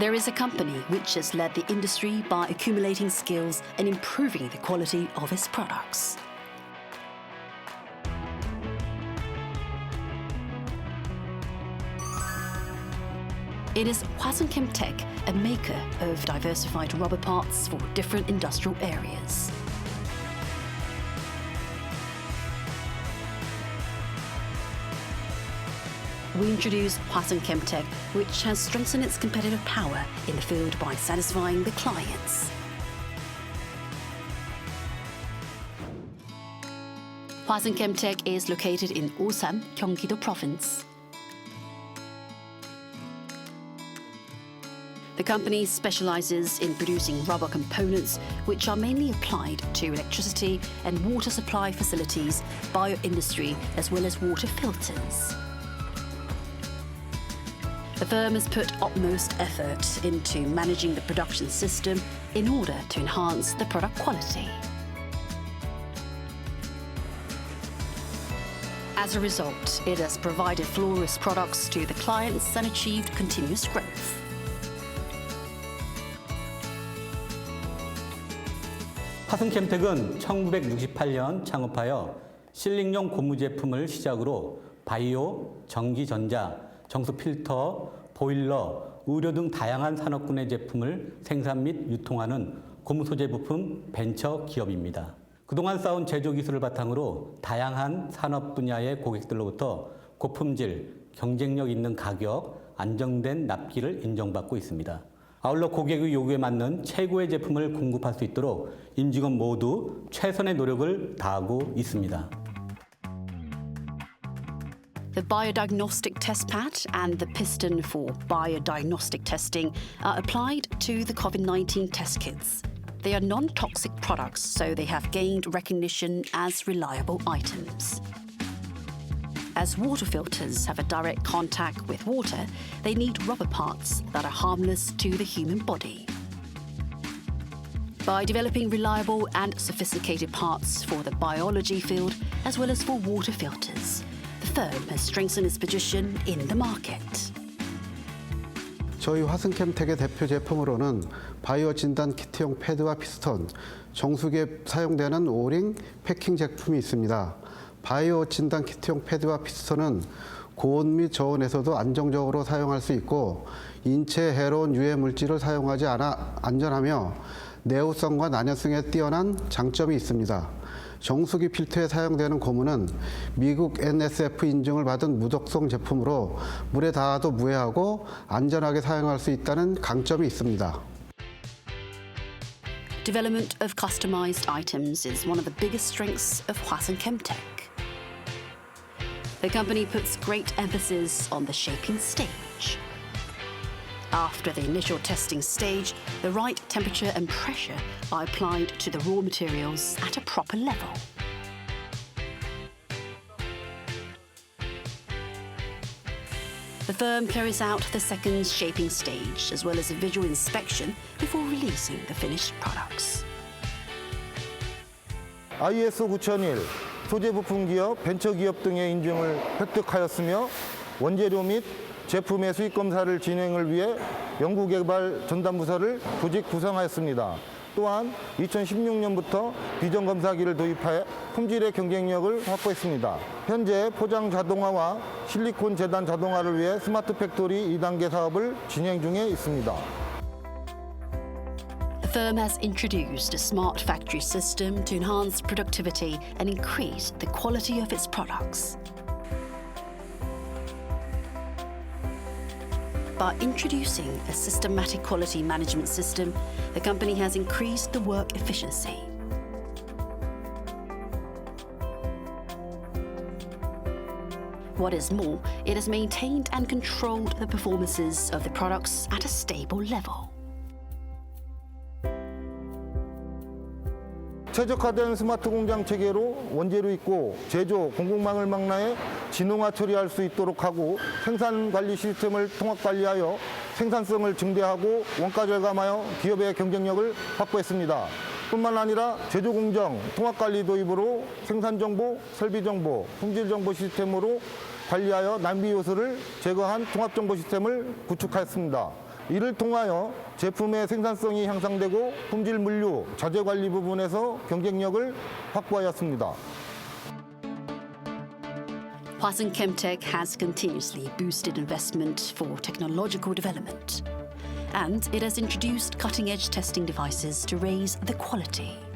There is a company which has led the industry by accumulating skills and improving the quality of its products. It is Hwasun Chemtech, a maker of diversified rubber parts for different industrial areas. We introduce Hwasun Chemtech, which has strengthened its competitive power in the field by satisfying the clients. Hwasun Chemtech is located in Osan, Gyeonggi-do Province. The company specializes in producing rubber components which are mainly applied to electricity and water supply facilities, bioindustry, as well as water filters. The firm has put utmost effort into managing the production system in order to enhance the product quality. As a result, it has provided flawless products to the clients and achieved continuous growth. 화승캠텍은 1968년 창업하여 실링용 고무 제품을 시작으로 바이오, 전기전자, 정수 필터, 보일러, 의료 등 다양한 산업군의 제품을 생산 및 유통하는 고무 소재 부품 벤처 기업입니다. 그동안 쌓은 제조 기술을 바탕으로 다양한 산업 분야의 고객들로부터 고품질, 경쟁력 있는 가격, 안정된 납기를 인정받고 있습니다. 아울러 고객의 요구에 맞는 최고의 제품을 공급할 수 있도록 임직원 모두 최선의 노력을 다하고 있습니다. The biodiagnostic test pad and the piston for biodiagnostic testing are applied to the COVID 19 test kits. They are non toxic products, so they have gained recognition as reliable items. As water filters have a direct contact with water, they need rubber parts that are harmless to the human body. By developing reliable and sophisticated parts for the biology field as well as for water filters, firm has strengthened its position in the market. 저희 화승캠텍의 대표 제품으로는 바이오 진단 키트용 패드와 피스톤, 정수기에 사용되는 오링 패킹 제품이 있습니다. 바이오 진단 키트용 패드와 피스톤은 고온 및 저온에서도 안정적으로 사용할 수 있고 인체에 해로운 유해 물질을 사용하지 않아 안전하며 내구성과 난연성에 뛰어난 장점이 있습니다. 정수기 필터에 사용되는 고무는 미국 NSF 인증을 받은 무독성 제품으로 물에 닿아도 무해하고 안전하게 사용할 수 있다는 강점이 있습니다. Development of customized items is one of the biggest strengths of Hwasun Chemtech. The company puts great emphasis on the shaping stage. After the initial testing stage, the right temperature and pressure are applied to the raw materials at a proper level. The firm carries out the second shaping stage as well as a visual inspection before releasing the finished products. IS 9001 소재 부품 기업, 벤처 기업 등의 인증을 획득하였으며 원재료 및 제품의 수익 검사를 진행을 위해 연구개발 전담부서를 조직 구성하였습니다. 또한 2016년부터 비전 검사기를 도입하여 품질의 경쟁력을 확보했습니다. 현재 포장 자동화와 실리콘 재단 자동화를 위해 스마트 팩토리 2단계 사업을 진행 중에 있습니다. The firm has introduced a smart factory system to enhance productivity and increase the quality of its products. By introducing a systematic quality management system, the company has increased the work efficiency. What is more, it has maintained and controlled the performances of the products at a stable level. 최적화된 스마트 공장 체계로 원재료 있고 제조, 공급망을 망라해 진흥화 처리할 수 있도록 하고 생산 관리 시스템을 통합 관리하여 생산성을 증대하고 원가 절감하여 기업의 경쟁력을 확보했습니다. 뿐만 아니라 제조 공정 통합 관리 도입으로 생산 정보, 설비 정보, 품질 정보 시스템으로 관리하여 낭비 요소를 제거한 통합 정보 시스템을 구축하였습니다. 이를 통하여 제품의 생산성이 향상되고 품질 물류, 자재 관리 부분에서 경쟁력을 확보하였습니다. Hwasun Chemtech has continuously boosted investment for technological development, and it has introduced cutting edge testing devices to raise the quality.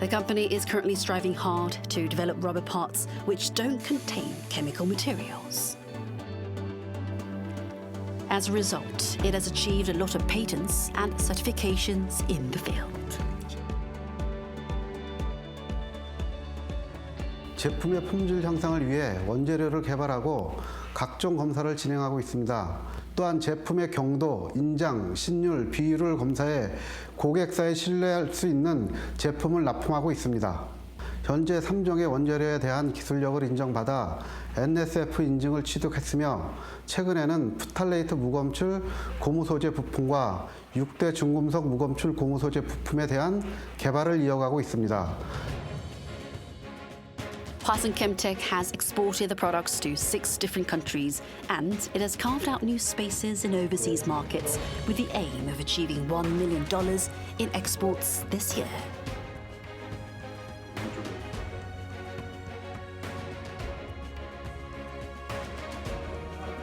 The company is currently striving hard to develop rubber parts which don't contain chemical materials. As a result, it has achieved a lot of patents and certifications in the field. 제품의 품질 향상을 위해 원재료를 개발하고 각종 검사를 진행하고 있습니다. 또한 제품의 경도, 인장, 신율, 비율을 검사해 고객사에 신뢰할 수 있는 제품을 납품하고 있습니다. 현재 3종의 원재료에 대한 기술력을 인정받아 NSF 인증을 취득했으며 최근에는 푸탈레이트 무검출 고무 소재 부품과 6대 중금속 무검출 고무 소재 부품에 대한 개발을 이어가고 있습니다. Hwasun Chemtech has exported the products to six different countries and it has carved out new spaces in overseas markets with the aim of achieving $1 million in exports this year.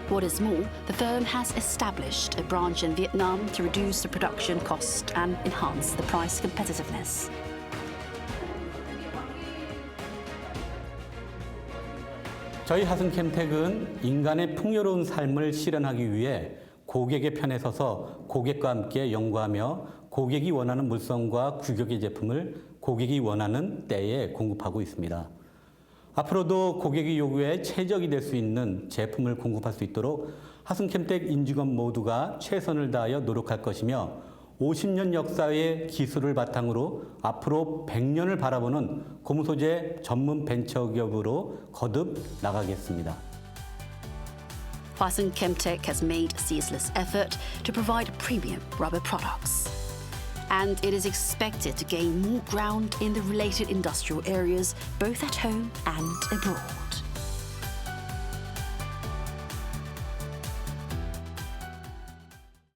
What is more, the firm has established a branch in Vietnam to reduce the production cost and enhance the price competitiveness. 저희 하승 캠텍은 인간의 풍요로운 삶을 실현하기 위해 고객의 편에 서서 고객과 함께 연구하며 고객이 원하는 물성과 규격의 제품을 고객이 원하는 때에 공급하고 있습니다. 앞으로도 고객의 요구에 최적이 될 수 있는 제품을 공급할 수 있도록 하승캠텍 인직원 모두가 최선을 다하여 노력할 것이며 50년 역사의 기술을 바탕으로 앞으로 100년을 바라보는 고무소재 전문 벤처기업으로 거듭 나가겠습니다. Hwasun Chemtech has made ceaseless effort to provide premium rubber products. And it is expected to gain more ground in the related industrial areas, both at home and abroad.